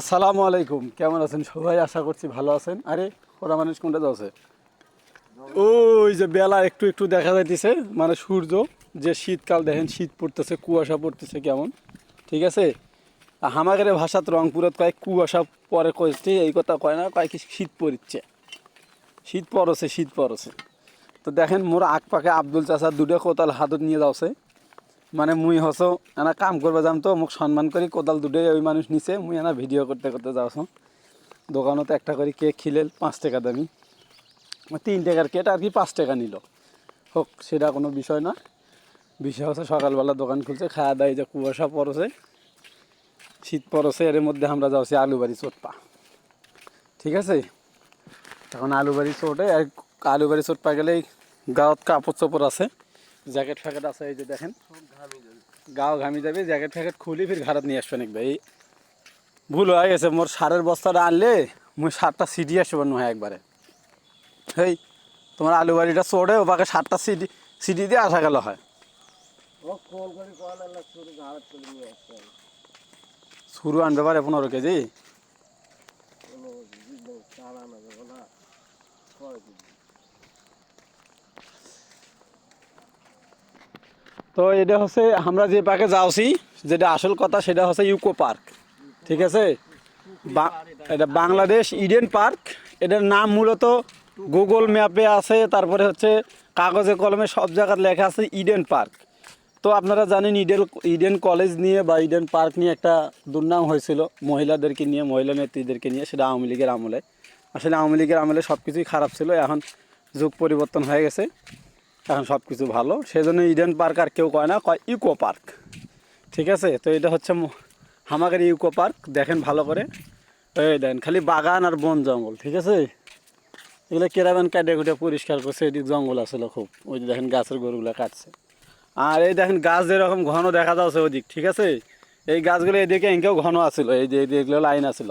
আসসালামু আলাইকুম। কেমন আছেন সবাই? আশা করছি ভালো আছেন। আরে ওরা মানুষ কোনটা যাচ্ছে ওই যে বেলা একটু একটু দেখা যাইতেছে মানে সূর্য, যে শীতকাল দেখেন, শীত পড়তেছে, কুয়াশা পড়তেছে কেমন, ঠিক আছে? আমাদের ভাষাত রংপুরত কয়েক কুয়াশা পরে কয়েছে এই কথা কয় না কয়েক শীত পড়ছে শীত পড়ছে শীত পড়ছে। তো দেখেন, মোর আগ পাকে আব্দুল চাচা দুটো কোতাল হাতত নিয়ে যাচ্ছে মানে মুই হসো, এনা কাম করবে যাম তো, মোক সম্মান করি, কোদাল দুটোই ওই মানুষ নিচে মুই এনা ভিডিও করতে করতে যাওছ দোকানত একটা করে কেক খিলেল, পাঁচ টাকা দামি। তিন টাকার কেট আর কি পাঁচ টাকা নিল। হোক, সেটা কোনো বিষয় না। বিষয় হচ্ছে সকালবেলা দোকান খুলছে, খাওয়া দাওয়া যে কুয়াশা পড়ছে, শীত পড়ছে, এর মধ্যে আমরা যাচ্ছি আলুবাড়ি চোটপা। ঠিক আছে? এখন আলুবাড়ি চোটে আর আলুবাড়ি চোট পা গেলেই গাঁৱত কাপড় চোপড় আছে। জ্যাকেট ফ্যাকেট আছে এই যে দেখেন। গাও ঘামি যাবে জ্যাকেট ফ্যাকেট খুলি ফির ঘাড়ত নিয়ে আসবেন ভাই। ভুল হয়ে গেছে মোর সারের বস্তাটা আনলে মুই সারটা সিটি আসবে নয় একবারে। হেই তোমার আলু বাড়িটা চড়ে ও পাকে সাতটা সিটি সিটি দিয়ে আসা গেল হয়। শুরু আনবে পারে পনেরো কেজি কোনো জীবন চারা না যাব না ছয় কেজি তো এটা হচ্ছে আমরা যে পার্কে যাওছি, যেটা আসল কথা সেটা হচ্ছে ইউকো পার্ক, ঠিক আছে? এটা বাংলাদেশ ইডেন পার্ক, এটার নাম মূলত গুগল ম্যাপে আছে, তারপরে হচ্ছে কাগজে কলমে সব জায়গায় লেখা আছে ইডেন পার্ক। তো আপনারা জানেন ইডেন ইডেন কলেজ নিয়ে বা ইডেন পার্ক নিয়ে একটা দুর্নাম হয়েছিল, মহিলাদেরকে নিয়ে, মহিলা নেত্রীদেরকে নিয়ে, সেটা আওয়ামী লীগের আমলে। আসলে আওয়ামী লীগের আমলে সব কিছুই খারাপ ছিল, এখন যুগ পরিবর্তন হয়ে গেছে। এখন সব কিছু ভালো। সেই জন্য ইডেন পার্ক আর কেউ কয় না, কয় ইকো পার্ক। ঠিক আছে? তো এটা হচ্ছে হামাগের ইকো পার্ক, দেখেন ভালো করে। এই দেন, খালি বাগান আর বন জঙ্গল, ঠিক আছে? এগুলো কেরাবেন কাটে কুটে পরিষ্কার করছে, এদিক জঙ্গল আসলে খুব। ওই যে দেখেন গাছের গরুগুলো কাটছে। আর এই দেখেন গাছ যেরকম ঘন দেখা যাচ্ছে ওদিক, ঠিক আছে? এই গাছগুলো এদিকে এঁকেও ঘন আছিল, এই যে এগুলো লাইন আছিল।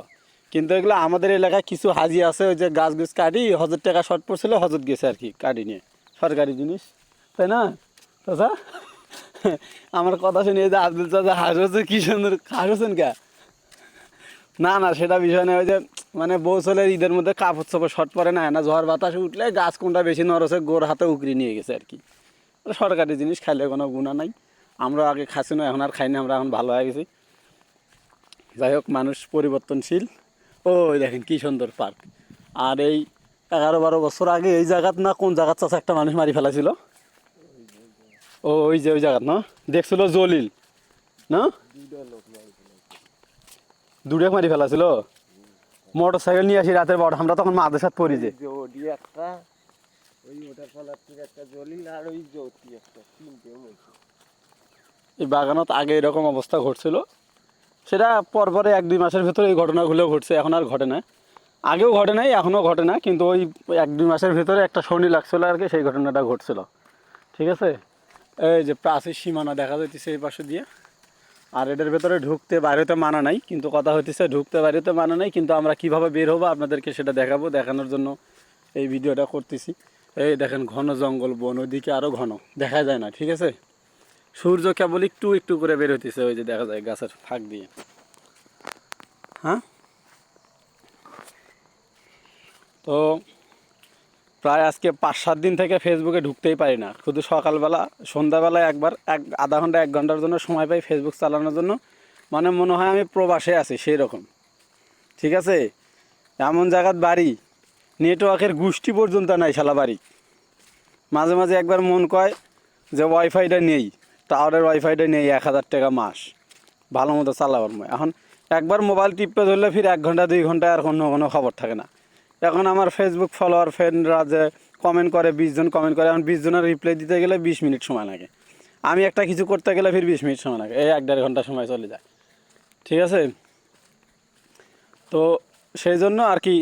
কিন্তু এগুলো আমাদের এলাকায় কিছু হাজি আছে, ওই যে গাছ গুছ কাটি হাজার টাকা শর্ট পড়ছিল হজত গেছে আর কি, কাটি নিয়ে। সরকারি জিনিস, তাই না? চাচা, আমার কথা শুনে যে আব্দুল চাচা হাসছে কি সুন্দর হাসছেন কে? না না, সেটা বিষয় নয় ওই যে মানে বউ চলে ঈদের মধ্যে কাপড় চোপড় শর্ট পরে না না, ঝড় বাতাস উঠলে গাছ কোনটা বেশি নরসে গোর হাতে উকরি নিয়ে গেছে আর কি। সরকারি জিনিস, খাইলে কোনো গুণা নাই। আমরা আগে খাচ্ছি না, এখন আর খাই না, আমরা এখন ভালো হয়ে গেছি। যাই হোক, মানুষ পরিবর্তনশীল। ওই দেখেন কি সুন্দর পার্ক। আর এই এগারো বারো বছর আগে এই জায়গাত না কোন জায়গার চাষে একটা মানুষ মারি ফেলাছিল ও ওই যে ওই জায়গাত না? দেখছিল জলিল না? দুইটা লোক মারিছিল দুটো মারি ফেলাছিল মোটর সাইকেল নিয়ে আসি রাতের বড় আমরা তখন মাদের সাথে পড়ি যে। এই বাগানত আগে এরকম অবস্থা ঘটছিল। সেটা পরপরে এক দুই মাসের ভেতরে এই ঘটনাগুলো ঘটছে এখন আর ঘটে না। আগেও ঘটে নাই, এখনও ঘটে না, কিন্তু ওই এক দুই মাসের ভেতরে একটা শনি লাগছিল আর কি, সেই ঘটনাটা ঘটছিল। ঠিক আছে? এই যে প্রাচীর সীমানা দেখা যাইতেছে এই পাশে দিয়ে। আর এটার ভেতরে ঢুকতে বাইরেতে মানা নাই, কিন্তু কথা হইতেছে ঢুকতে বাইরেতে মানা নাই, কিন্তু আমরা কীভাবে বের হব আপনাদেরকে সেটা দেখাবো, দেখানোর জন্য এই ভিডিওটা করতেছি। এই দেখেন, ঘন জঙ্গল, বন, ওইদিকে আরও ঘন, দেখা যায় না, ঠিক আছে? সূর্য কেবল একটু একটু করে বের হইতেছে, ওই যে দেখা যায় গাছের ফাঁক দিয়ে। হ্যাঁ? তো প্রায় আজকে পাঁচ, সাত দিন থেকে ফেসবুকে ঢুকতেই পারি না। শুধু সকালবেলা, সন্ধ্যাবেলায় একবার, এক, আধা ঘণ্টা, এক ঘণ্টার জন্য সময় পাই ফেসবুক চালানোর জন্য। মানে মনে হয় আমি প্রবাসে আছি সেই রকম ঠিক আছে? এমন জায়গাত বাড়ি নেটওয়ার্কের গোষ্ঠী পর্যন্ত নাই শালা বাড়ি। মাঝে মাঝে একবার মন কয় যে ওয়াইফাইটা নেই টাওয়ারের ওয়াইফাইটা নেই এক হাজার টাকা মাস। ভালো মতো চালাবার ময়। এখন একবার মোবাইল টিপে ধরলে ফির এক ঘণ্টা, দুই ঘণ্টা আর কোনো কোনো খবর থাকে না। এখন আমার ফেসবুক ফলোয়ার ফ্রেন্ডরা যে কমেন্ট করে, বিশ জন কমেন্ট করে, এখন বিশ জনের রিপ্লাই দিতে গেলে বিশ মিনিট সময় লাগে। আমি একটা কিছু করতে গেলে ফির বিশ মিনিট সময় লাগে। এই এক দেড় ঘণ্টা সময় চলে যায়। ঠিক আছে? তো সেই জন্য আর কি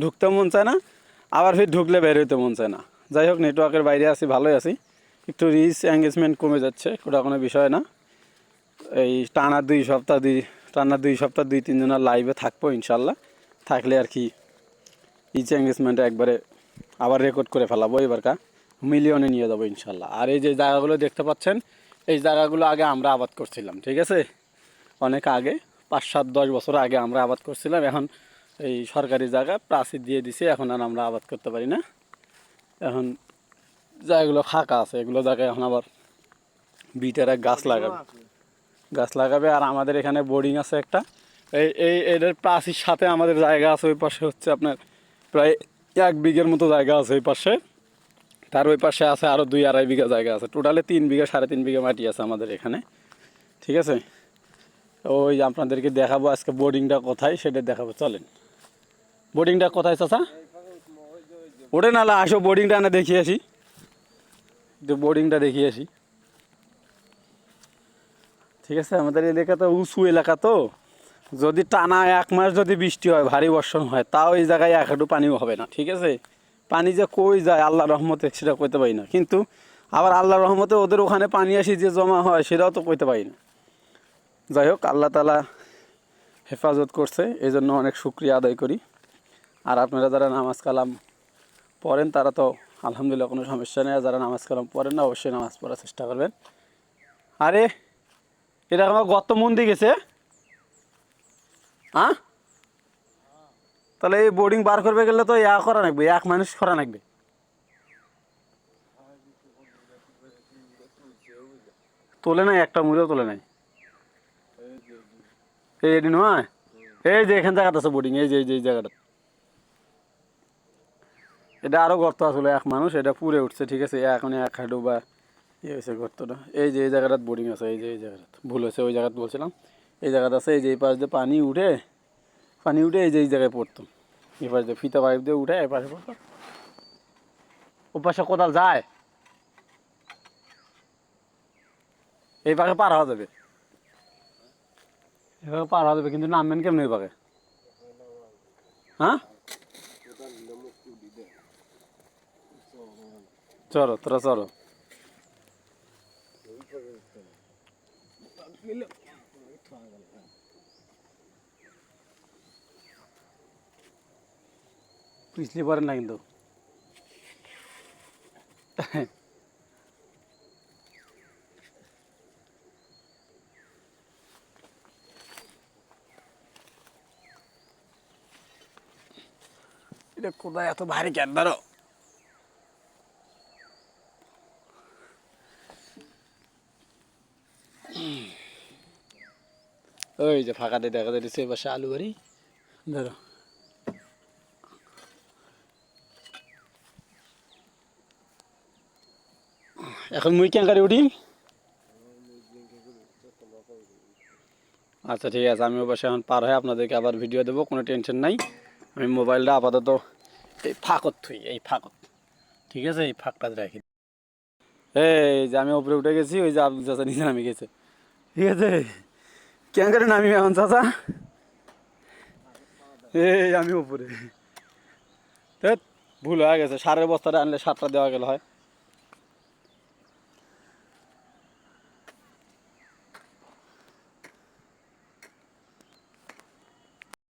ঢুকতে মন চায় না, আবার ফির ঢুকলে বের হইতে মন চায় না। যাই হোক নেটওয়ার্কের বাইরে আছি, ভালোই আছি। একটু রিচ এঙ্গেজমেন্ট কমে যাচ্ছে, ওটা কোনো বিষয় না। এই টানা দুই সপ্তাহ দুই, টানা দুই সপ্তাহ দুই তিনজনের লাইভে থাকব ইনশাল্লাহ। থাকলে আর কি ইচ এঙ্গেজমেন্টে একবারে আবার রেকর্ড করে ফেলাবো এবারকা মিলিয়নে নিয়ে যাব ইনশাল্লাহ। আর এই যে জায়গাগুলো দেখতে পাচ্ছেন এই জায়গাগুলো আগে আমরা আবাদ করছিলাম ঠিক আছে? অনেক আগে পাঁচ সাত দশ বছর আগে আমরা আবাদ করছিলাম এখন এই সরকারি জায়গা প্রাচীর দিয়ে দিছে এখন আর আমরা আবাদ করতে পারি না। এখন জায়গাগুলো ফাঁকা আছে এগুলো জায়গায় এখন আবার বিটারে গাছ লাগাবে। গাছ লাগাবে আর আমাদের এখানে বোর্ডিং আছে একটা। এই এই এদের প্রাচীর সাথে আমাদের জায়গা আছে ওই পাশে হচ্ছে আপনার প্রায় এক বিঘের মতো জায়গা আছে ওই পাশে। তার ওই পাশে আছে আরও দুই আড়াই বিঘা জায়গা আছে। টোটালে তিন বিঘা, সাড়ে তিন বিঘা মাটি আছে আমাদের এখানে। ঠিক আছে? ওই আপনাদেরকে দেখাবো আজকে বোর্ডিংটা কোথায়, সেটা দেখাবো। চলেন। বোর্ডিংটা কোথায় চাচা? ওটা নালা, আসো বোর্ডিংটা না দেখিয়ে আসি। বোর্ডিংটা দেখিয়ে আসি। ঠিক আছে? আমাদের এলাকা তো উঁচু এলাকা তো। যদি টানা এক মাস যদি বৃষ্টি হয়, ভারী বর্ষণ হয়, তাও এই জায়গায় এক পানিও হবে না, ঠিক আছে? পানি যে কই যায়, আল্লাহ রহমতে সেটা কইতে পারি না। কিন্তু আবার আল্লাহ রহমতে ওদের ওখানে পানি আসি যে জমা হয়, সেটাও তো কইতে পারি না। যাই হোক, আল্লাহ তালা হেফাজত করছে এই জন্য অনেক শুক্রিয়া আদায় করি। আর আপনারা যারা নামাজ কালাম পড়েন, তারা তো আলহামদুলিল্লাহ কোনো সমস্যা নেই। যারা নামাজ কালাম পড়েন না, অবশ্যই নামাজ পড়ার চেষ্টা করবেন। আরে, এটা আমার গত মন্দির গেছে। হ্যাঁ? তাহলে এই বোর্ডিং বার করবে গেলে তো ইয়া করা লাগবে, এক মানুষ করা লাগবে। তোলে নাই, একটা মুড়েও তোলে নাই। এই এটি নয় এই যে, এখান জায়গাটা আছে বোর্ডিং এই যে এই যে, এই জায়গাটা। এটা আরও গর্ত আসলে এক মানুষ, এটা পুড়ে উঠছে, ঠিক আছে? এখন এক হাঁটু বা ইয়ে হয়েছে গর্তটা। এই যে, এই জায়গাটাত বোর্ডিং আছে, এই যে, এই জায়গাটা ভুল হয়েছে, ওই জায়গাত বলছিলাম। এই জায়গাটা আছে, এই যে এই পাশ দিয়ে পানি উঠে পানি উঠে এই যে এই জায়গায় পড়তো। এই পাশ দিয়ে ফিতা পাইপ দিয়ে উঠে এই পাশে পড়তো। ও পাশে কোদাল যায়। এই পাখে পার হওয়া যাবে। এভাবে পার হওয়া যাবে, কিন্তু নামবেন কেমন এই পাখে হ্যাঁ? চলো, তোরা চলো। পিছলি পারেন না কিন্তু এটা কোথায় এত ভারী ক্যান ধরো ওই যে ফাঁকাতে দেখা যাচ্ছে এবার আলু বাড়ি। ধরো। এখন মুই কেন গাড়ি উঠিম আচ্ছা ঠিক আছে আমি অবশ্যই এখন পার হয়ে আপনাদেরকে আবার ভিডিও দেবো, কোনো টেনশন নাই। আমি মোবাইলটা আপাতত এই ফাঁকত থুই, এই ফাঁকত। ঠিক আছে, এই ফাঁকটা রাখি। এই যে আমি উপরে উঠে গেছি, ওই যে চাচা নিচে নামে গেছে। ঠিক আছে? কেন করে নামি এখন, চাচা। এই, আমি উপরে। ভুল হয়ে গেছে। সারের বস্তাটা আনলে সারটা দেওয়া গেল হয়।